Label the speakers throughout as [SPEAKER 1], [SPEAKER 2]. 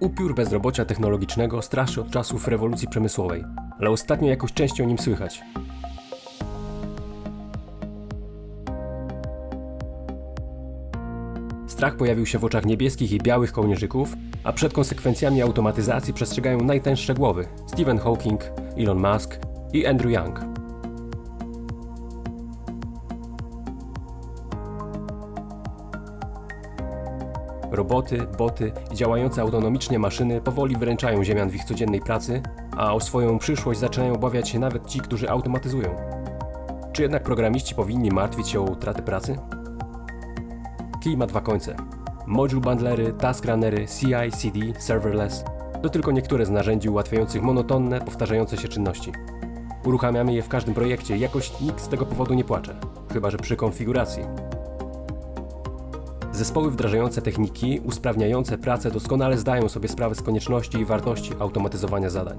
[SPEAKER 1] Upiór bezrobocia technologicznego straszy od czasów rewolucji przemysłowej, ale ostatnio jakoś częściej o nim słychać. Strach pojawił się w oczach niebieskich i białych kołnierzyków, a przed konsekwencjami automatyzacji przestrzegają najtęższe głowy Stephen Hawking, Elon Musk i Andrew Young. Roboty, boty i działające autonomicznie maszyny powoli wyręczają ziemian w ich codziennej pracy, a o swoją przyszłość zaczynają obawiać się nawet ci, którzy automatyzują. Czy jednak programiści powinni martwić się o utratę pracy? Kij ma dwa końce. Module bundlery, task runnery, CI, CD, serverless to tylko niektóre z narzędzi ułatwiających monotonne, powtarzające się czynności. Uruchamiamy je w każdym projekcie jakoś nikt z tego powodu nie płacze, chyba że przy konfiguracji. Zespoły wdrażające techniki usprawniające pracę doskonale zdają sobie sprawę z konieczności i wartości automatyzowania zadań.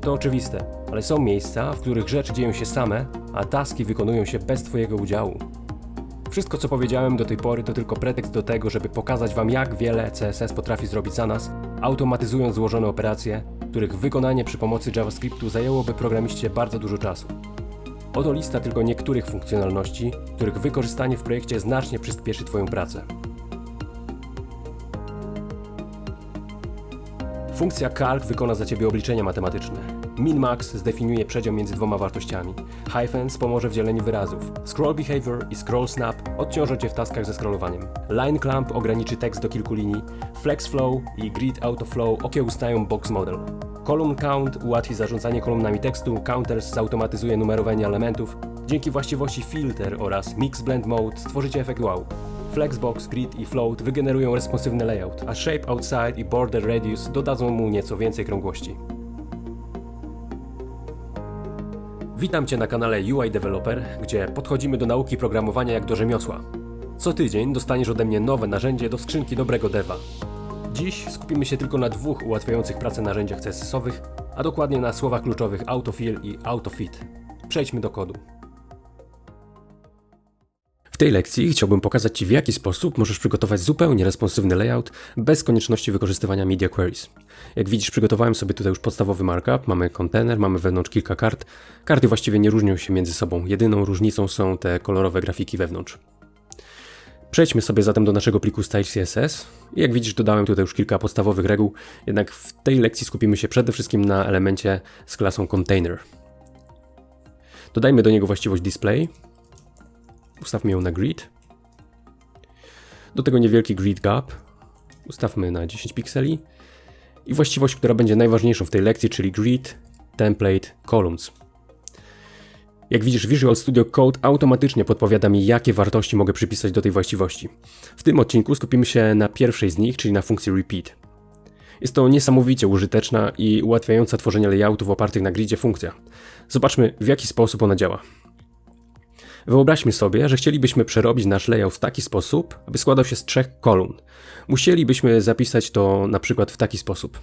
[SPEAKER 1] To oczywiste, ale są miejsca, w których rzeczy dzieją się same, a taski wykonują się bez Twojego udziału. Wszystko, co powiedziałem do tej pory, to tylko pretekst do tego, żeby pokazać Wam, jak wiele CSS potrafi zrobić za nas, automatyzując złożone operacje, których wykonanie przy pomocy JavaScriptu zajęłoby programiście bardzo dużo czasu. Oto lista tylko niektórych funkcjonalności, których wykorzystanie w projekcie znacznie przyspieszy Twoją pracę. Funkcja calc wykona za Ciebie obliczenia matematyczne. Min-max zdefiniuje przedział między dwoma wartościami. Hyphens pomoże w dzieleniu wyrazów. Scroll behavior i scroll snap odciążą Cię w taskach ze scrollowaniem. Line clamp ograniczy tekst do kilku linii. Flex flow i grid autoflow okiełznają box model. Column count ułatwi zarządzanie kolumnami tekstu, counters zautomatyzuje numerowanie elementów. Dzięki właściwości filter oraz mix blend mode stworzycie efekt wow. Flexbox, grid i float wygenerują responsywny layout, a shape outside i border radius dodadzą mu nieco więcej krągłości. Witam Cię na kanale UI Developer, gdzie podchodzimy do nauki programowania jak do rzemiosła. Co tydzień dostaniesz ode mnie nowe narzędzie do skrzynki dobrego deva. Dziś skupimy się tylko na dwóch ułatwiających pracę narzędziach CSS-owych, a dokładnie na słowach kluczowych autofill i autofit. Przejdźmy do kodu. W tej lekcji chciałbym pokazać Ci, w jaki sposób możesz przygotować zupełnie responsywny layout bez konieczności wykorzystywania media queries. Jak widzisz, przygotowałem sobie tutaj już podstawowy markup. Mamy kontener, mamy wewnątrz kilka kart. Karty właściwie nie różnią się między sobą. Jedyną różnicą są te kolorowe grafiki wewnątrz. Przejdźmy sobie zatem do naszego pliku style CSS. I jak widzisz, dodałem tutaj już kilka podstawowych reguł, jednak w tej lekcji skupimy się przede wszystkim na elemencie z klasą container. Dodajmy do niego właściwość display. Ustawmy ją na grid. Do tego niewielki grid gap. Ustawmy na 10 pikseli. I właściwość, która będzie najważniejszą w tej lekcji, czyli grid, template, columns. Jak widzisz, Visual Studio Code automatycznie podpowiada mi, jakie wartości mogę przypisać do tej właściwości. W tym odcinku skupimy się na pierwszej z nich, czyli na funkcji repeat. Jest to niesamowicie użyteczna i ułatwiająca tworzenie layoutów opartych na gridzie funkcja. Zobaczmy, w jaki sposób ona działa. Wyobraźmy sobie, że chcielibyśmy przerobić nasz layout w taki sposób, aby składał się z trzech kolumn. Musielibyśmy zapisać to na przykład w taki sposób.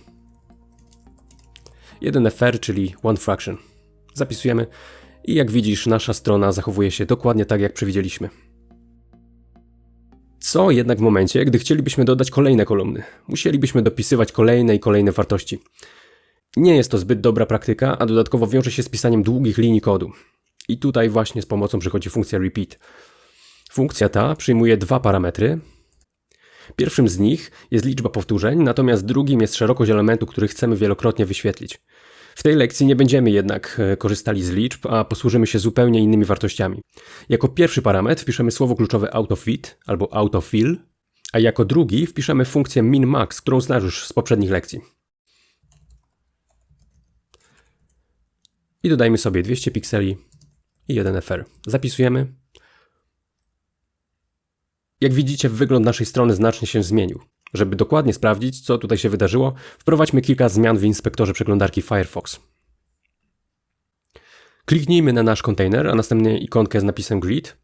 [SPEAKER 1] 1fr, czyli one fraction. Zapisujemy i jak widzisz, nasza strona zachowuje się dokładnie tak, jak przewidzieliśmy. Co jednak w momencie, gdy chcielibyśmy dodać kolejne kolumny? Musielibyśmy dopisywać kolejne i kolejne wartości. Nie jest to zbyt dobra praktyka, a dodatkowo wiąże się z pisaniem długich linii kodu. I tutaj właśnie z pomocą przychodzi funkcja repeat. Funkcja ta przyjmuje dwa parametry. Pierwszym z nich jest liczba powtórzeń, natomiast drugim jest szerokość elementu, który chcemy wielokrotnie wyświetlić. W tej lekcji nie będziemy jednak e, korzystali z liczb, a posłużymy się zupełnie innymi wartościami. Jako pierwszy parametr wpiszemy słowo kluczowe autofit albo autofill, a jako drugi wpiszemy funkcję min-max, którą znasz już z poprzednich lekcji. I dodajmy sobie 200 pikseli i 1FR. Zapisujemy. Jak widzicie, wygląd naszej strony znacznie się zmienił. Żeby dokładnie sprawdzić, co tutaj się wydarzyło, wprowadźmy kilka zmian w inspektorze przeglądarki Firefox. Kliknijmy na nasz kontener, a następnie ikonkę z napisem grid.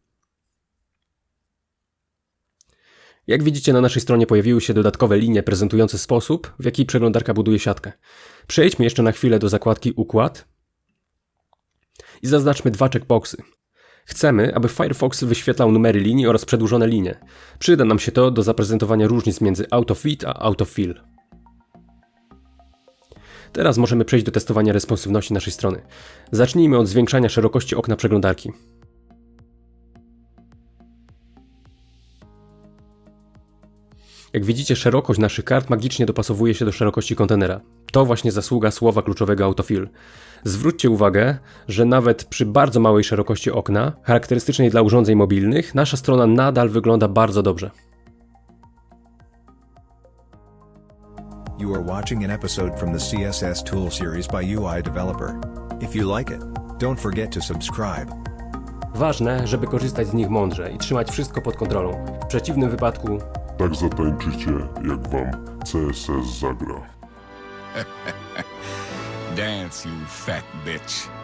[SPEAKER 1] Jak widzicie, na naszej stronie pojawiły się dodatkowe linie prezentujące sposób, w jaki przeglądarka buduje siatkę. Przejdźmy jeszcze na chwilę do zakładki Układ i zaznaczmy dwa checkboxy. Chcemy, aby Firefox wyświetlał numery linii oraz przedłużone linie. Przyda nam się to do zaprezentowania różnic między autofit a autofill. Teraz możemy przejść do testowania responsywności naszej strony. Zacznijmy od zwiększania szerokości okna przeglądarki. Jak widzicie, szerokość naszych kart magicznie dopasowuje się do szerokości kontenera. To właśnie zasługa słowa kluczowego autofill. Zwróćcie uwagę, że nawet przy bardzo małej szerokości okna, charakterystycznej dla urządzeń mobilnych, nasza strona nadal wygląda bardzo dobrze.
[SPEAKER 2] You are watching an episode from the CSS Tool series by UI Developer. If you like it, don't forget to subscribe.
[SPEAKER 1] Ważne, żeby korzystać z nich mądrze i trzymać wszystko pod kontrolą. W przeciwnym wypadku
[SPEAKER 3] Tak zatańczycie, jak wam CSS zagra.
[SPEAKER 4] Dance, you fat bitch.